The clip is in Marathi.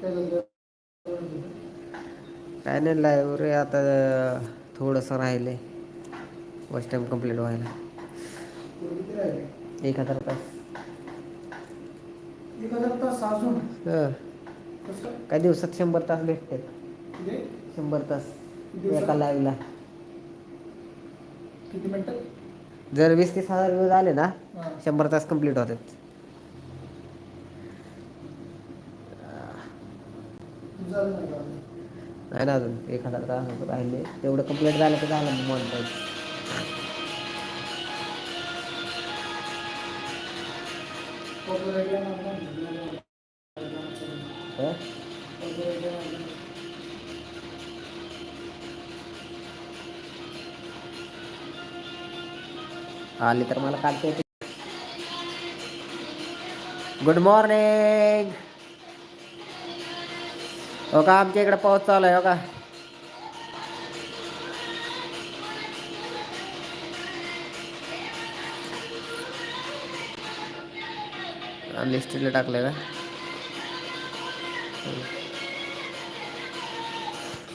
काय नाही लायब्ररी आता थोडंसं राहिलं फस्ट टाइम कंप्लीट व्हायला. एक हजार तास काही दिवसात शंभर तास भेटतात. किती शंभर तास? एका लाईव्हला जर वीस तीस हजार व्ह्यूज आले ना शंभर तास कंप्लीट होतात. नाही ना अजून. एक हजार तास राहिले. तेवढं कंप्लीट झालं तर झालं मन पाहिजे Copyright आली तर मला काढता. येते गुड मॉर्निंग हो का आमच्या इकडे पाऊस चालू आहे हो का लिस्टीला टाकलं का?